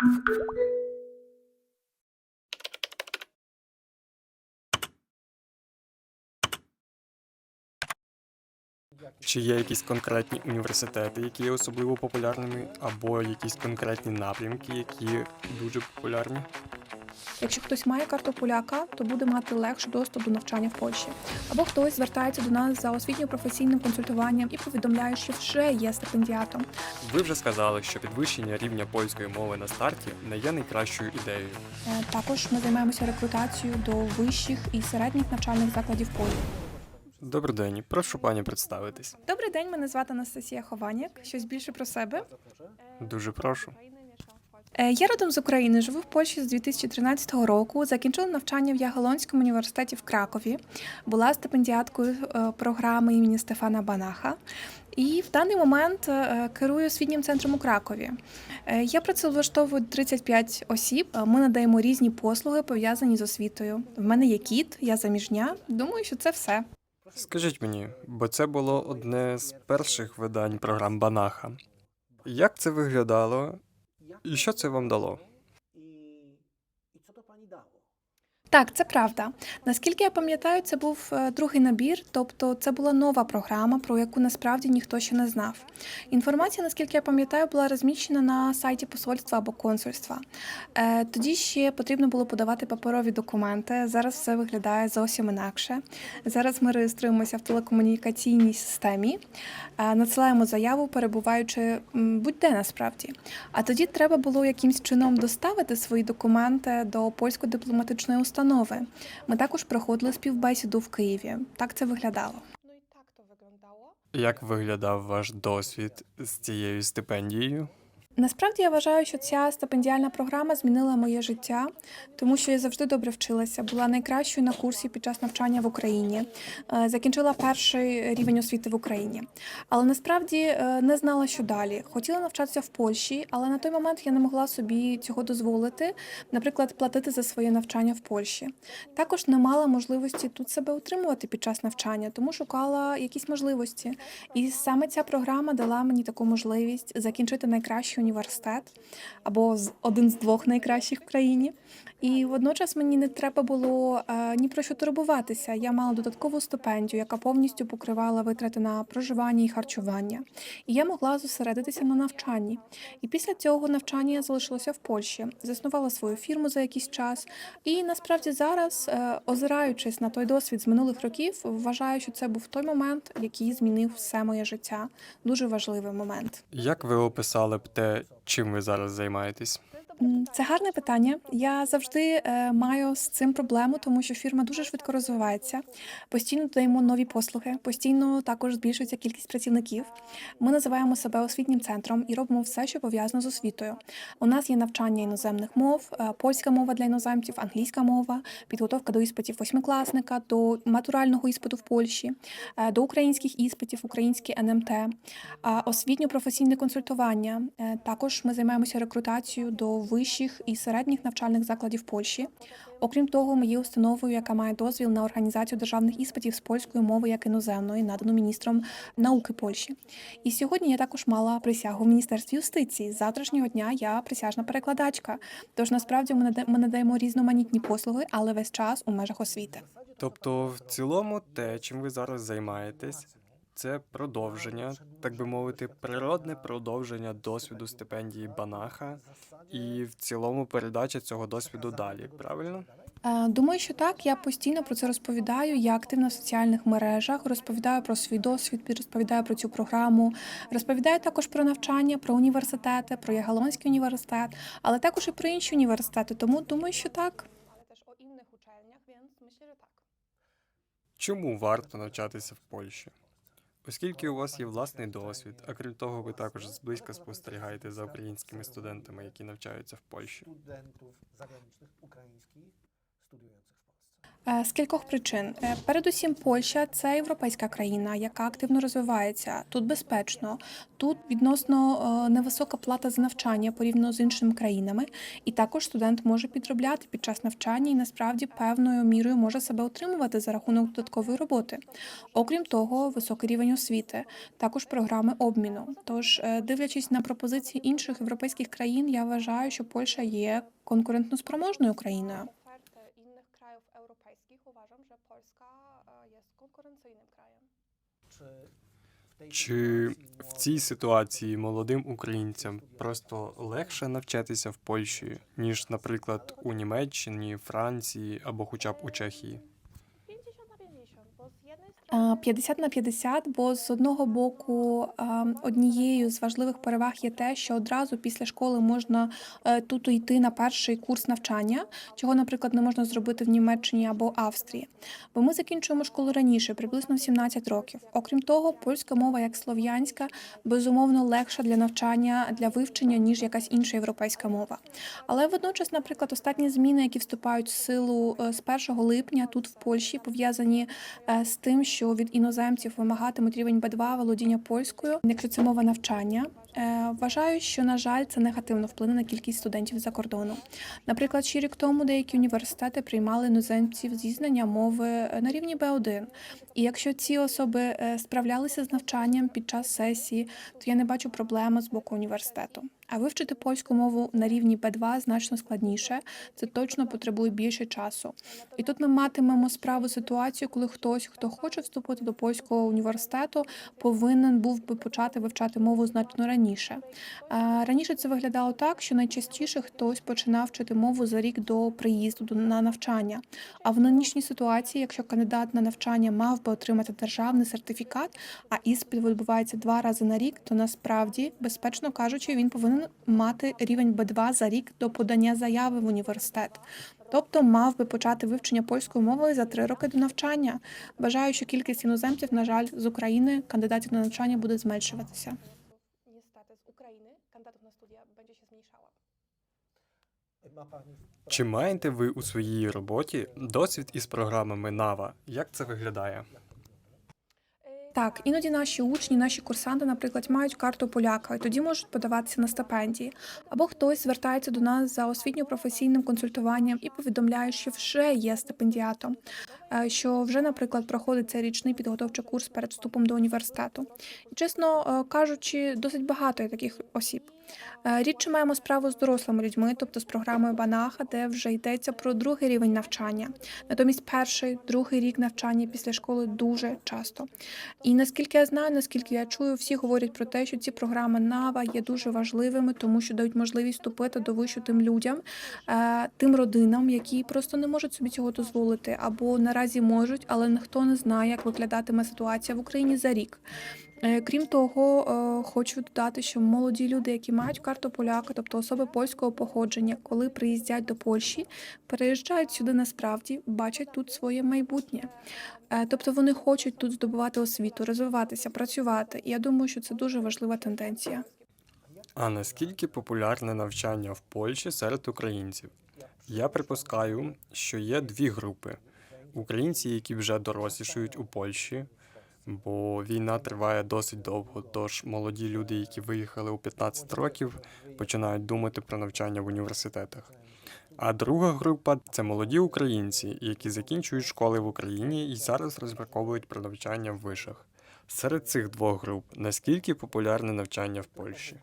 Thank you. Чи є якісь конкретні університети, які є особливо популярними, або якісь конкретні напрямки, які дуже популярні? Якщо хтось має карту поляка, то буде мати легший доступ до навчання в Польщі. Або хтось звертається до нас за освітньо-професійним консультуванням і повідомляє, що вже є стипендіатом. Ви вже сказали, що підвищення рівня польської мови на старті не є найкращою ідеєю. Е, Також ми займаємося рекрутацією до вищих і середніх навчальних закладів Польщі. Добрий день, прошу пані представитись. Добрий день, мене звати Анастасія Хованяк. Щось більше про себе. Дуже прошу. Е, Я родом з України, живу в Польщі з 2013 року. Закінчила навчання в Ягелонському університеті в Кракові. Була стипендіаткою е, програми імені Стефана Банаха. І в даний момент е, керую освітнім центром у Кракові. Я працевлаштовую 35 осіб. Ми надаємо різні послуги, пов'язані з освітою. В мене є кіт, я заміжня. Думаю, що це все. Скажіть мені, бо це було одне з перших видань програм Банаха. Як це виглядало і що це вам дало? Так, це правда. Наскільки я пам'ятаю, це був е, другий набір, тобто це була нова програма, про яку насправді ніхто ще не знав. Інформація, наскільки я пам'ятаю, була розміщена на сайті посольства або консульства. Е, Тоді ще потрібно було подавати паперові документи. Зараз все виглядає зовсім інакше. Зараз ми реєструємося в телекомунікаційній системі, е, надсилаємо заяву, перебуваючи будь-де насправді. А тоді треба було якимсь чином доставити свої документи до польської дипломатичної установи. Ми також проходили співбесіду в Києві. Так це виглядало. Ну виглядало. Як виглядав ваш досвід з цією стипендією? Насправді я вважаю, що ця стипендіальна програма змінила моє життя, тому що я завжди добре вчилася, була найкращою на курсі під час навчання в Україні, е, закінчила перший рівень освіти в Україні. Але насправді е, не знала, що далі. Хотіла навчатися в Польщі, але на той момент я не могла собі цього дозволити, наприклад, платити за своє навчання в Польщі. Також не мала можливості тут себе утримувати під час навчання, тому шукала якісь можливості. І саме ця програма дала мені таку можливість закінчити найкращий університет або з один з двох найкращих в країні. І водночас мені не треба було е, ні про що турбуватися. Я мала додаткову стипендію, яка повністю покривала витрати на проживання і харчування. І я могла зосередитися на навчанні. І після цього навчання я залишилася в Польщі, заснувала свою фірму за якийсь час. І насправді зараз, е, озираючись на той досвід з минулих років, вважаю, що це був той момент, який змінив все моє життя. Дуже важливий момент. Як ви описали б те, чим ви зараз займаєтесь? Це гарне питання. Я завжди е, маю з цим проблему, тому що фірма дуже швидко розвивається. Постійно додаємо нові послуги, постійно також збільшується кількість працівників. Ми називаємо себе освітнім центром і робимо все, що пов'язано з освітою. У нас є навчання іноземних мов, е, польська мова для іноземців, англійська мова, підготовка до іспитів восьмикласника, до матурального іспиту в Польщі, е, до українських іспитів, українське НМТ, освітньо-професійне консультування. Також ми займаємося рекрутацією до вищих і середніх навчальних закладів Польщі. Окрім того, ми є установою, яка має дозвіл на організацію державних іспитів з польської мови як іноземної, надану міністром науки Польщі. І сьогодні я також мала присягу в міністерстві юстиції. З завтрашнього дня я присяжна перекладачка. Тож насправді ми нада- надаємо різноманітні послуги, але весь час у межах освіти. Тобто, в цілому, те, чим ви зараз займаєтесь, це продовження, так би мовити, природне продовження досвіду стипендії Банаха, і в цілому передача цього досвіду далі, правильно? Е, Думаю, що так. Я постійно про це розповідаю. Я активна в соціальних мережах, розповідаю про свій досвід, розповідаю про цю програму, розповідаю також про навчання, про університети, про Ягелонський університет, але також і про інші університети. Тому думаю, що так. Але теж о інших учельнях, що так. Чому варто навчатися в Польщі? Оскільки у вас є власний досвід, а крім того, ви також зблизька спостерігаєте за українськими студентами, які навчаються в Польщі. З кількох причин. Е, Передусім, Польща це європейська країна, яка активно розвивається. Тут безпечно, тут відносно е, невисока плата за навчання порівняно з іншими країнами. І також студент може підробляти під час навчання і насправді певною мірою може себе утримувати за рахунок додаткової роботи. Окрім того, високий рівень освіти, також програми обміну. Тож, е, дивлячись на пропозиції інших європейських країн, я вважаю, що Польща є конкурентноспроможною країною. Чи в цій ситуації молодим українцям просто легше навчатися в Польщі, ніж, наприклад, у Німеччині, Франції або хоча б у Чехії? 50 на 50, бо з одного боку е, однією з важливих переваг є те, що одразу після школи можна е, тут йти на перший курс навчання, чого, наприклад, не можна зробити в Німеччині або Австрії. Бо ми закінчуємо школу раніше, приблизно в 17 років. Окрім того, польська мова як слов'янська безумовно легша для навчання для вивчення ніж якась інша європейська мова. Але водночас, наприклад, останні зміни, які вступають в силу е, з 1 липня тут в Польщі, пов'язані е, з тим, що від іноземців вимагатимуть рівень Б2 володіння польською, якщо це мова навчання. Е, Вважаю, що на жаль, це негативно вплине на кількість студентів за кордону. Наприклад, ще рік тому деякі університети приймали іноземців зі знання мови е, на рівні Б1. І якщо ці особи е, справлялися з навчанням під час сесії, то я не бачу проблеми з боку університету. А вивчити польську мову на рівні Б2 значно складніше. Це точно потребує більше часу. І тут ми матимемо справу ситуацію, коли хтось, хто хоче вступити до польського університету, повинен був би почати вивчати мову значно раніше. Е, Раніше це виглядало так, що найчастіше хтось починав вчити мову за рік до приїзду на навчання. А в нинішній ситуації, якщо кандидат на навчання мав би отримати державний сертифікат, а іспит відбувається два рази на рік, то насправді, безпечно кажучи, він повинен мати рівень Б2 за рік до подання заяви в університет. Тобто мав би почати вивчення польської мови за три роки до навчання. Бажаю, що кількість іноземців, на жаль, з України кандидатів на навчання буде зменшуватися. Чи маєте ви у своїй роботі досвід із програмами НАВА? Як це виглядає? Так, іноді наші учні, наші курсанти, наприклад, мають карту поляка, і тоді можуть подаватися на стипендії. Або хтось звертається до нас за освітньо-професійним консультуванням і повідомляє, що вже є стипендіатом, що вже, наприклад, проходить цей річний підготовчий курс перед вступом до університету. І чесно е, кажучи, досить багато є таких осіб. Е, Рідше маємо справу з дорослими людьми, тобто з програмою Банаха, де вже йдеться про другий рівень навчання. Натомість перший, другий рік навчання після школи дуже часто. І наскільки я знаю, наскільки я чую, всі говорять про те, що ці програми НАВА є дуже важливими, тому що дають можливість вступити до вишу тим людям, е, тим родинам, які просто не можуть собі цього дозволити, або наразі можуть, але ніхто не знає, як виглядатиме ситуація в Україні за рік. Е, Крім того, е, хочу додати, що молоді люди, які мають карту поляка, тобто особи польського походження, коли приїздять до Польщі, переїжджають сюди насправді, бачать тут своє майбутнє. Е, Тобто вони хочуть тут здобувати освіту, розвиватися, працювати. Я думаю, що це дуже важлива тенденція. А наскільки популярне навчання в Польщі серед українців? Я припускаю, що є дві групи: українці, які вже дорослішують у Польщі, бо війна триває досить довго. Тож молоді люди, які виїхали у 15 років, починають думати про навчання в університетах. А друга група це молоді українці, які закінчують школи в Україні і зараз розмірковують про навчання в вишах. Серед цих двох груп наскільки популярне навчання в Польщі?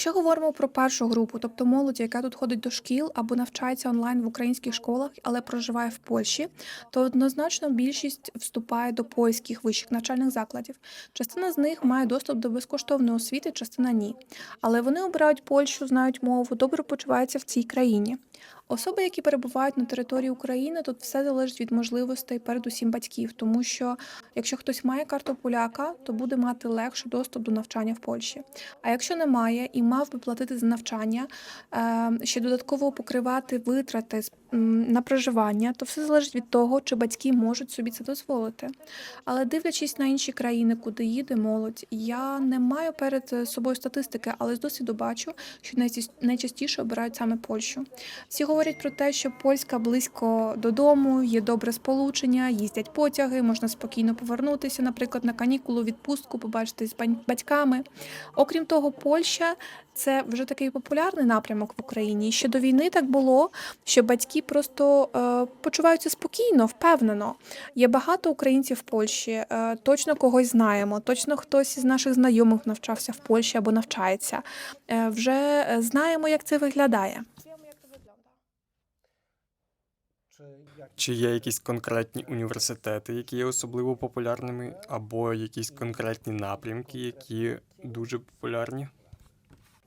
Якщо говоримо про першу групу, тобто молодь, яка тут ходить до шкіл або навчається онлайн в українських школах, але проживає в Польщі, то однозначно більшість вступає до польських вищих навчальних закладів. Частина з них має доступ до безкоштовної освіти, частина ні. Але вони обирають Польщу, знають мову, добре почуваються в цій країні. Особи, які перебувають на території України, тут все залежить від можливостей передусім батьків, тому що якщо хтось має карту поляка, то буде мати легше доступ до навчання в Польщі. А якщо немає і мав би платити за навчання, е, ще додатково покривати витрати з на проживання, то все залежить від того, чи батьки можуть собі це дозволити. Але дивлячись на інші країни, куди їде молодь, я не маю перед е, собою статистики, але з досвіду бачу, що найчас- найчастіше обирають саме Польщу. Всі говорять про те, що Польська близько додому, є добре сполучення, їздять потяги, можна спокійно повернутися, наприклад, на канікулу, відпустку, побачити з батьками. Окрім того, Польща це вже такий популярний напрямок в Україні. І ще до війни так було, що батьки просто е, почуваються спокійно, впевнено. Є багато українців в Польщі, е, точно когось знаємо, точно хтось із наших знайомих навчався в Польщі або навчається. Е, вже знаємо, як це виглядає. Чи є якісь конкретні університети, які є особливо популярними, або якісь конкретні напрямки, які дуже популярні?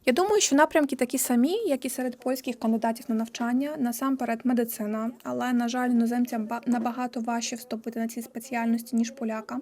Я думаю, що напрямки такі самі, як і серед польських кандидатів на навчання, насамперед медицина. Але на жаль, іноземцям ба- набагато важче вступити на ці спеціальності ніж полякам,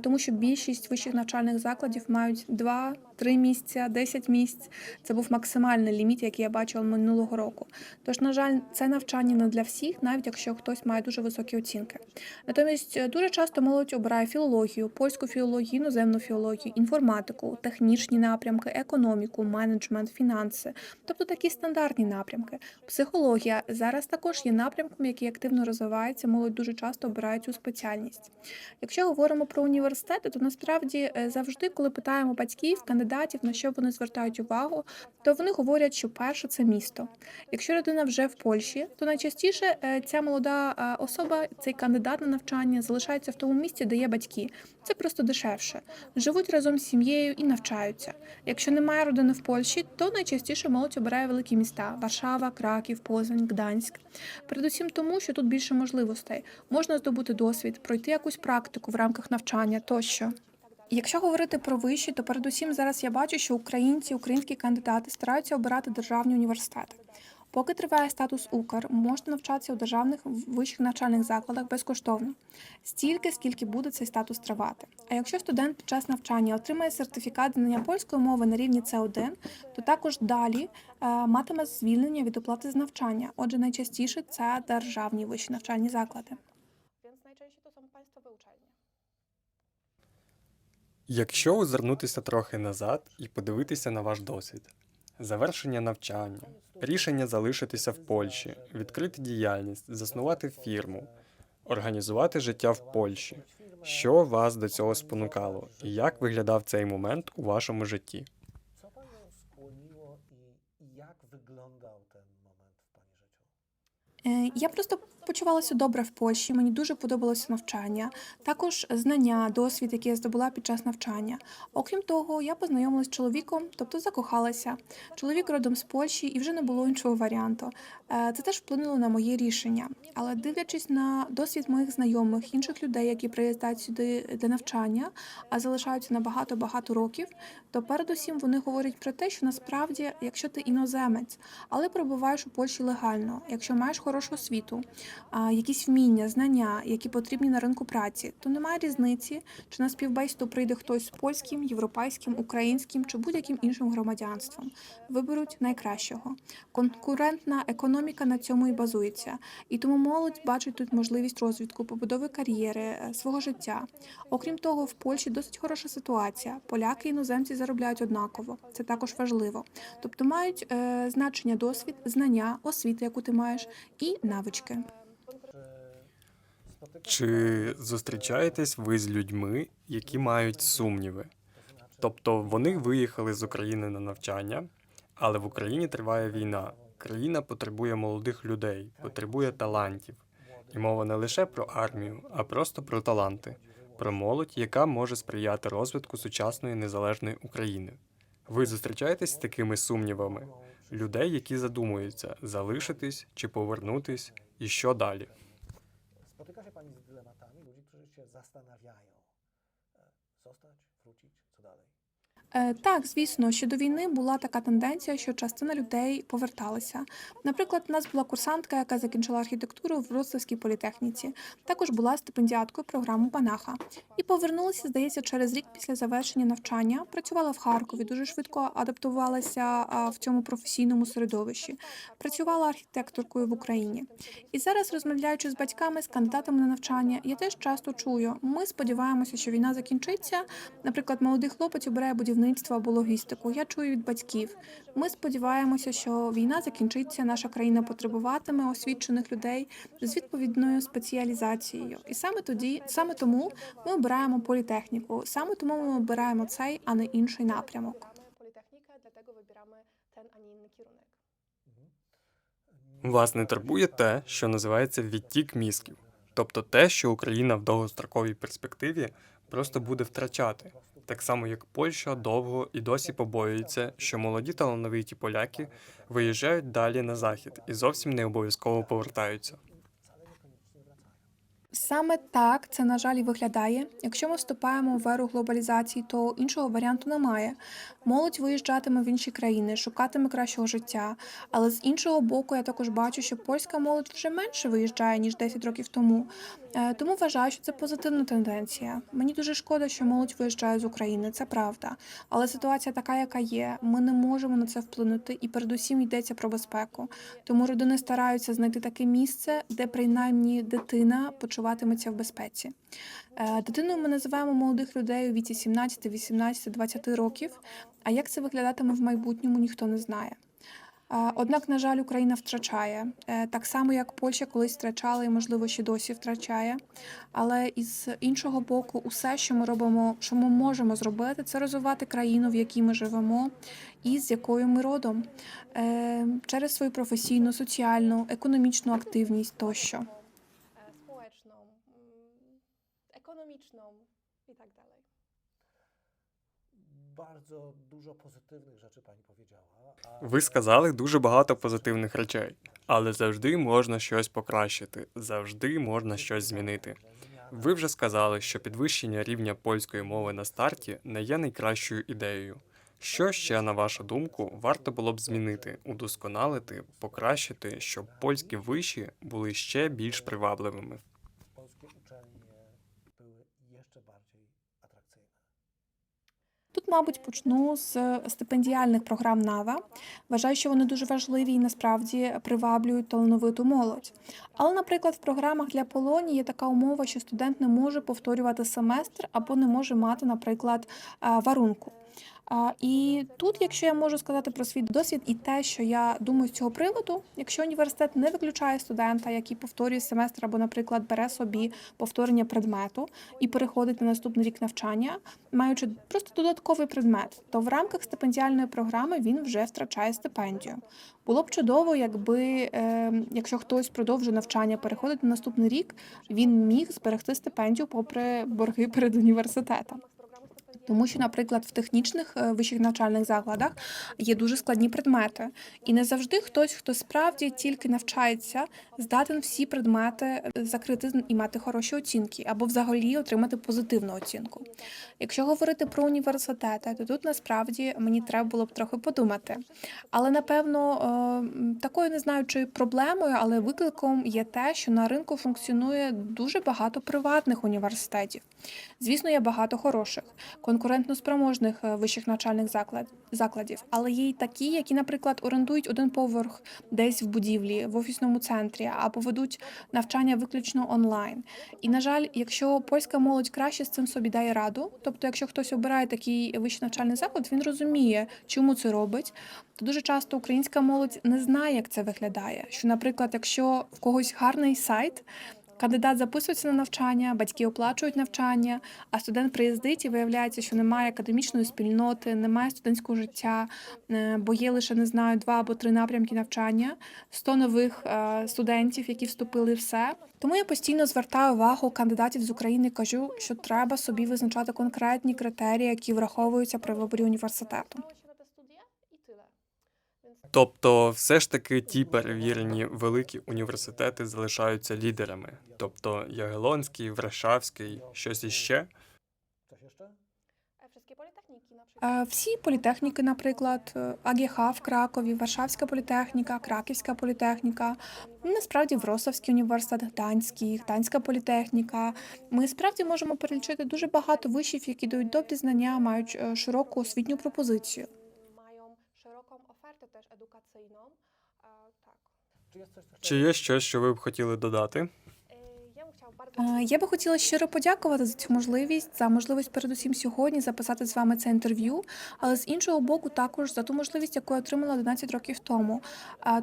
тому що більшість вищих навчальних закладів мають 2-3 місця, 10 місць. Це був максимальний ліміт, який я бачила минулого року. Тож, на жаль, це навчання не для всіх, навіть якщо хтось має дуже високі оцінки. Натомість е, дуже часто молодь обирає філологію, польську філологію, іноземну філологію, інформатику, технічні напрямки, економіку, менеджмент, фінанси, тобто такі стандартні напрямки. Психологія зараз також є напрямком, який активно розвивається. Молодь дуже часто обирає цю спеціальність. Якщо говоримо про університети, то насправді е, завжди, коли питаємо батьків, кандидатів, на що вони звертають увагу, то вони говорять, що перше це місто. Якщо людина вже в Польщі, то найчастіше е, ця молода е, особа, цей кандидат на навчання, залишається в тому місці, де є батьки. Це просто дешевше. Живуть разом з сім'єю і навчаються. Якщо немає родини в Польщі, то найчастіше молодь обирає великі міста: Варшава, Краків, Позань, Гданськ. Передусім тому, що тут більше можливостей. Можна здобути досвід, пройти якусь практику в рамках навчання тощо. Якщо говорити про виші, то передусім зараз я бачу, що українці, українські кандидати стараються обирати державні університети. Поки триває статус Укр, можна навчатися у державних вищих навчальних закладах безкоштовно, стільки, скільки буде цей статус тривати. А якщо студент під час навчання отримає сертифікат знання польської мови на рівні С1, то також далі е, матиме звільнення від оплати з навчання. Отже, найчастіше це державні вищі навчальні заклади. Najczęściej to są państwowe uczelnie. Якщо озирнутися трохи назад і подивитися на ваш досвід, завершення навчання, рішення залишитися в Польщі, відкрити діяльність, заснувати фірму, організувати життя в Польщі. Що вас до цього спонукало, і як виглядав цей момент у вашому житті? Е, Я просто почувалася добре в Польщі. Мені дуже подобалося навчання, також знання, досвід, який я здобула під час навчання. Окрім того, я познайомилася з чоловіком, тобто закохалася. Чоловік родом з Польщі, і вже не було іншого варіанту. Е, Це теж вплинуло на моє рішення. Але дивлячись на досвід моїх знайомих, інших людей, які приїздять сюди для навчання, а залишаються на багато багато років, то передусім вони говорять про те, що насправді, якщо ти іноземець, але перебуваєш у Польщі легально, якщо маєш хорошу освіту, якісь вміння, знання, які потрібні на ринку праці, то немає різниці, чи на співбесіду прийде хтось з польським, європейським, українським чи будь-яким іншим громадянством. Виберуть найкращого. Конкурентна економіка на цьому і базується, і тому молодь бачить тут можливість розвитку, побудови кар'єри, е, свого життя. Окрім того, в Польщі досить хороша ситуація. Поляки і іноземці заробляють однаково. Це також важливо. Тобто мають е, значення досвід, знання, освіта, яку ти маєш, і навички. Чи зустрічаєтесь ви з людьми, які мають сумніви? Тобто вони виїхали з України на навчання, але в Україні триває війна. Країна потребує молодих людей, потребує талантів. І мова не лише про армію, а просто про таланти, про молодь, яка може сприяти розвитку сучасної незалежної України. Ви зустрічаєтесь з такими сумнівами людей, які задумуються, залишитись чи повернутись, і що далі. Spotyka się Pani z dylematami ludzi, którzy się zastanawiają. e, Zostać, wrócić, co dalej? Е, Так, звісно, ще до війни була така тенденція, що частина людей поверталася. Наприклад, у нас була курсантка, яка закінчила архітектуру в Вроцлавській політехніці. Також була стипендіаткою програми Банаха. І повернулася, здається, через рік після завершення навчання. Працювала в Харкові, дуже швидко адаптувалася в цьому професійному середовищі. Працювала архітекторкою в Україні. І зараз, розмовляючи з батьками, з кандидатами на навчання, я теж часто чую: ми сподіваємося, що війна закінчиться. Наприклад, молодий хлопець обирає будівництво або логістику. Я чую від батьків. Ми сподіваємося, що війна закінчиться. Наша країна потребуватиме освічених людей з відповідною спеціалізацією. І саме тоді, саме тому ми обираємо політехніку. Саме тому ми обираємо цей, а не інший напрямок. Вас не турбує те, що називається відтік мізків, тобто те, що Україна в довгостроковій перспективі просто буде втрачати, так само як Польща довго і досі побоюється, що молоді талановиті поляки виїжджають далі на захід і зовсім не обов'язково повертаються. Саме так це на жаль і виглядає. Якщо ми вступаємо в еру глобалізації, то іншого варіанту немає. Молодь виїжджатиме в інші країни, шукатиме кращого життя. Але з іншого боку, я також бачу, що польська молодь вже менше виїжджає ніж 10 років тому. Е, Тому вважаю, що це позитивна тенденція. Мені дуже шкода, що молодь виїжджає з України. Це правда. Але ситуація така, яка є. Ми не можемо на це вплинути, і передусім йдеться про безпеку. Тому родини стараються знайти таке місце, де принаймні дитина почуватиметься в безпеці. Е, Дитиною ми називаємо молодих людей у віці 17, 18, 20 років. А як це виглядатиме в майбутньому, ніхто не знає. Е, Однак, на жаль, Україна втрачає Е, так само, як Польща колись втрачала і, можливо, ще досі втрачає. Але із іншого боку, усе, що ми робимо, що ми можемо зробити, це розвивати країну, в якій ми живемо, і з якою ми родом через свою професійну, соціальну, економічну активність тощо. Ekonomiczną i tak dalej. Bardzo dużo pozytywnych rzeczy pani powiedziała. a- Ви сказали дуже багато позитивних речей, але завжди можна щось покращити, завжди можна щось змінити. Ви вже сказали, що підвищення рівня польської мови на старті не є найкращою ідеєю. Що ще, на вашу думку, варто було б змінити, удосконалити, покращити, щоб польські виші були ще більш привабливими? Мабуть, почну з стипендіальних програм НАВА. Вважаю, що вони дуже важливі і насправді приваблюють талановиту молодь. Але, наприклад, в програмах для Полоні є така умова, що студент не може повторювати семестр або не може мати, наприклад, варунку. І тут, якщо я можу сказати про свій досвід і те, що я думаю з цього приводу, якщо університет не виключає студента, який повторює семестр або, наприклад, бере собі повторення предмету і переходить на наступний рік навчання, маючи просто додатковий предмет, то в рамках стипендіальної програми він вже втрачає стипендію. Було б чудово, якби е, якщо хтось продовжує навчання, переходить на наступний рік, він міг зберегти стипендію попри борги перед університетом. Тому що, наприклад, в технічних е, вищих навчальних закладах є дуже складні предмети, і не завжди хтось, хто справді тільки навчається, здатен всі предмети е, закрити і мати хороші оцінки, або взагалі отримати позитивну оцінку. Якщо говорити про університети, то тут насправді мені треба було б трохи подумати. Але напевно е, такою не знаю, чи проблемою, але викликом є те, що на ринку функціонує дуже багато приватних університетів. Звісно, є багато хороших, конкурентноспроможних е, вищих навчальних заклад, закладів, але є й такі, які, наприклад, орендують один поверх десь в будівлі, в офісному центрі, або ведуть навчання виключно онлайн. І на жаль, якщо польська молодь краще з цим собі дає раду, тобто, якщо хтось обирає такий вищий навчальний заклад, він розуміє, чому це робить. То дуже часто українська молодь не знає, як це виглядає. Що, наприклад, якщо в когось гарний сайт. Кандидат записується на навчання, батьки оплачують навчання, а студент приїздить і виявляється, що немає академічної спільноти, немає студентського життя, е, бо є лише не знаю два або три напрямки навчання, 100 нових е, студентів, які вступили в все. Тому я постійно звертаю увагу кандидатів з України. Кажу, що треба собі визначати конкретні критерії, які враховуються при виборі університету. Тобто, все ж таки ті перевірені великі університети залишаються лідерами, тобто Ягелонський, Варшавський, щось іще. Всі політехніки, наприклад, АГХ в Кракові, Варшавська політехніка, Краківська політехніка, насправді Вросовський університет, Гданський, Гданська політехніка. Ми справді можемо перелічити дуже багато вишів, які дають добрі знання, мають е, широку освітню пропозицію. Ofertę też edukacyjną. E, tak. Czy jest coś, co Чи є щось, що ви б хотіли додати? Я би хотіла щиро подякувати за цю можливість, за можливість передусім сьогодні записати з вами це інтерв'ю, але з іншого боку, також за ту можливість, яку я отримала 11 років тому.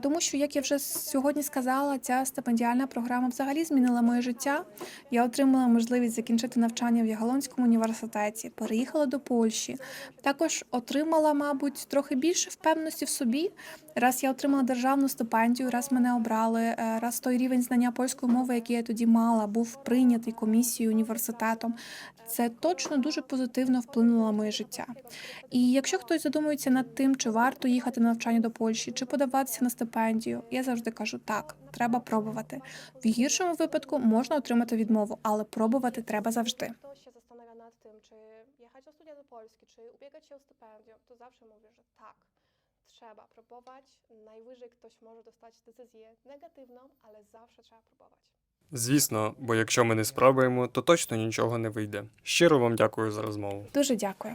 Тому що, як я вже сьогодні сказала, ця стипендіальна програма взагалі змінила моє життя. Я отримала можливість закінчити навчання в Яголонському університеті, переїхала до Польщі. Також отримала, мабуть, трохи більше впевненості в собі. Раз я отримала державну стипендію, раз мене обрали, е, раз той рівень знання польської мови, який я тоді мала, був прийнятий комісією університетом. Це точно дуже позитивно вплинуло на моє життя. І якщо хтось задумується над тим, чи варто їхати на навчання до Польщі, чи подаватися на стипендію, я завжди кажу так, треба пробувати. В гіршому випадку можна отримати відмову, але пробувати треба завжди. się zastanawia nad tym, czy jechać na studia do Polski, czy ubiegać się o stypendium, to zawsze mówię, że tak, trzeba próbować. Najwyżej ktoś może dostać decyzję negatywną, ale zawsze trzeba próbować. Звісно, бо якщо ми не спробуємо, то точно нічого не вийде. Щиро вам дякую за розмову. Дуже дякую.